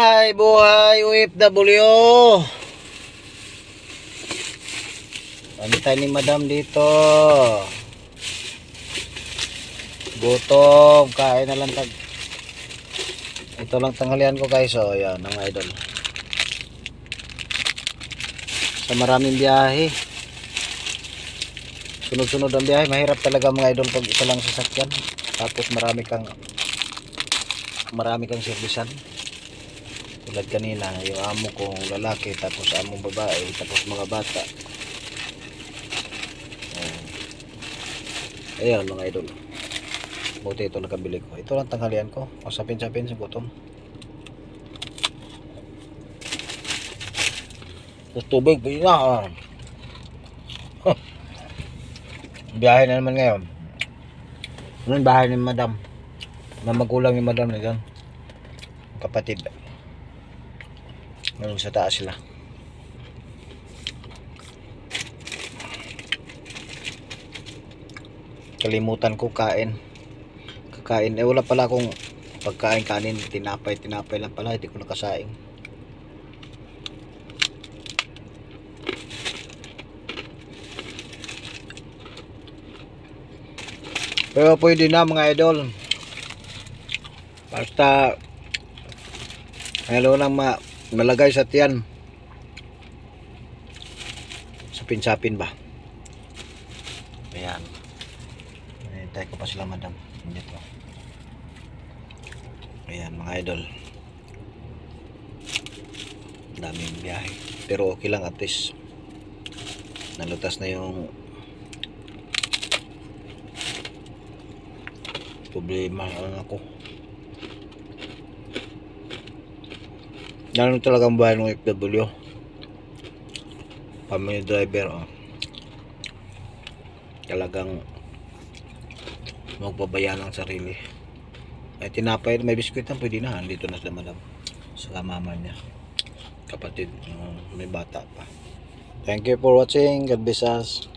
Hi, buhay OFW. Pantay ni madam dito. Gutom, kain na lang tag. Ito lang tanghalian ko guys, oh, yan ang idol. Sa maraming biyahe. Sunod-sunod ang biyahe, mahirap talaga mga idol pag isa lang sasakyan. Tapos marami kang marami kang servisan tulad kanina yung amo kong lalaki tapos among babae tapos mga bata. Ayan. Mga idol. Buti ito nakabili ko. Ito lang tanghalian ko. Pasapin-sapin sa gutom Tapos tubig na. Huh. biyahe na naman ngayon. Ano bahay ni madam? Na magulang ni madam na dyan? Kapatid ngayon sa taas sila. Kalimutan ko kain. Kakain. Eh wala pala akong pagkain kanin. Tinapay tinapay lang pala. Hindi ko nakasaing. Pero pwede na mga idol. Basta Hello lang ma malagay sa tiyan. Sapin-sapin ba? Ayan. Hintay ko pa sila madam. Dito. Ayan mga idol. Daming biyahe. Pero okay lang at least. Nalutas na yung problema lang ako. Ganun talaga ang buhay ng FW. Family driver, oh. Talagang magpabaya ng sarili. Ay tinapay, may biskuit na pwede na. Andito na sa madam. Sa mama niya. Kapatid, uh, may bata pa. Thank you for watching. God bless us.